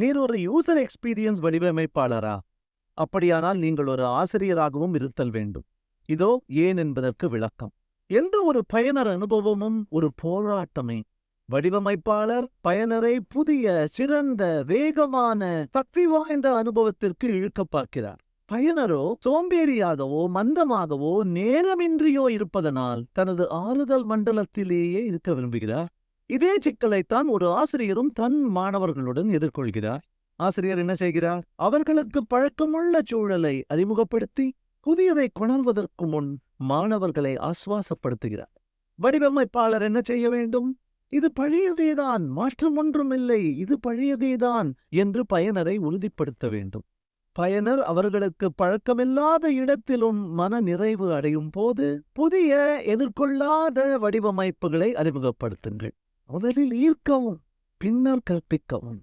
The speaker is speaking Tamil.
நீர் ஒரு யூசர் எக்ஸ்பீரியன்ஸ் வடிவமைப்பாளரா? அப்படியானால் நீங்கள் ஒரு ஆசிரியராகவும் இருத்தல் வேண்டும். இதோ ஏன் என்பதற்கு விளக்கம். எந்த ஒரு பயனர் அனுபவமும் ஒரு போராட்டமே. வடிவமைப்பாளர் பயனரை புதிய சிறந்த வேகமான சக்தி வாய்ந்த அனுபவத்திற்கு இழுக்க பார்க்கிறார் பயனரோ சோம்பேறியாகவோ மந்தமாகவோ நேரமின்றியோ இருப்பதனால் தனது ஆறுதல் மண்டலத்திலேயே இருக்க விரும்புகிறார். இதே சிக்கலைத்தான் ஒரு ஆசிரியரும் தன் மாணவர்களுடன் எதிர்கொள்கிறார். ஆசிரியர் என்ன செய்கிறார்? அவர்களுக்கு பழக்கமுள்ள சூழலை அறிமுகப்படுத்தி புதியதை கொணர்வதற்கு முன் மாணவர்களை ஆசுவாசப்படுத்துகிறார். வடிவமைப்பாளர் என்ன செய்ய வேண்டும்? இது பழையதேதான் மாற்றம் ஒன்றுமில்லை இது பழையதேதான் என்று பயனரை உறுதிப்படுத்த வேண்டும். பயனர் அவர்களுக்கு பழக்கமில்லாத இடத்திலும் மன நிறைவு அடையும் போது புதிய எதிர்கொள்ளாத வடிவமைப்புகளை அறிமுகப்படுத்துங்கள். முதலில் ஈர்க்கவும் பின்னர் கற்பிக்கவும்.